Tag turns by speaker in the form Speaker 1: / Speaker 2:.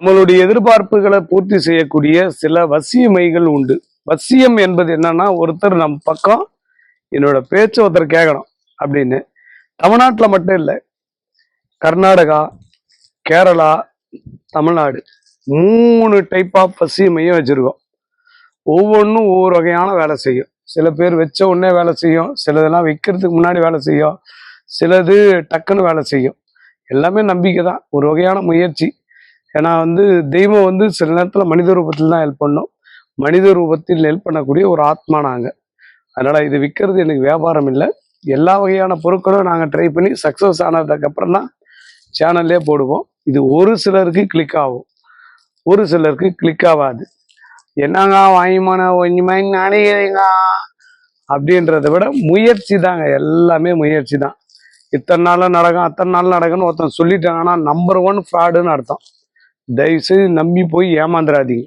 Speaker 1: நம்மளுடைய எதிர்பார்ப்புகளை பூர்த்தி செய்யக்கூடிய சில வசியமைகள் உண்டு. வசியம் என்பது என்னன்னா ஒருத்தர் நம் பக்கம் என்னோட பேச்சு ஒருத்தர் கேட்கணும் அப்படின்னு. தமிழ்நாட்டில் மட்டும் இல்லை கர்நாடகா கேரளா தமிழ்நாடு மூணு டைப் ஆஃப் வசியமையும் வச்சுருக்கோம். ஒவ்வொன்றும் ஒவ்வொரு வகையான வேலை செய்யும். சில பேர் வச்ச உடனே வேலை செய்யும் சிலதெல்லாம் வைக்கிறதுக்கு முன்னாடி வேலை செய்யும் சிலது டக்குன்னு வேலை செய்யும். எல்லாமே நம்பிக்கை தான் ஒரு வகையான முயற்சி. ஏன்னா வந்து தெய்வம் வந்து சில நேரத்தில் மனித ரூபத்தில் தான் ஹெல்ப் பண்ணும். மனித ரூபத்தில் ஹெல்ப் பண்ணக்கூடிய ஒரு ஆத்மா நாங்கள் அதனால் இது விற்கிறது எனக்கு வியாபாரம் இல்லை. எல்லா வகையான பொருட்களும் நாங்கள் ட்ரை பண்ணி சக்ஸஸ் ஆனதுக்கப்புறம் தான் சேனல்லே போடுவோம். இது ஒரு சிலருக்கு கிளிக் ஆகும். ஒரு சிலருக்கு கிளிக் ஆகாது. என்னங்க வாங்கிமான கொஞ்சமா நினைக்கிறீங்க அப்படின்றத விட முயற்சி தாங்க. எல்லாமே முயற்சி தான். இத்தனை நாளில் நடக்கும் அத்தனை நாள் நடக்கும்னு ஒருத்தன் சொல்லிட்டாங்கன்னா நம்பர் ஒன் ஃப்ராடுன்னு அர்த்தம். தயவுசெய்து நம்பி போய் ஏமாந்துடாதீங்க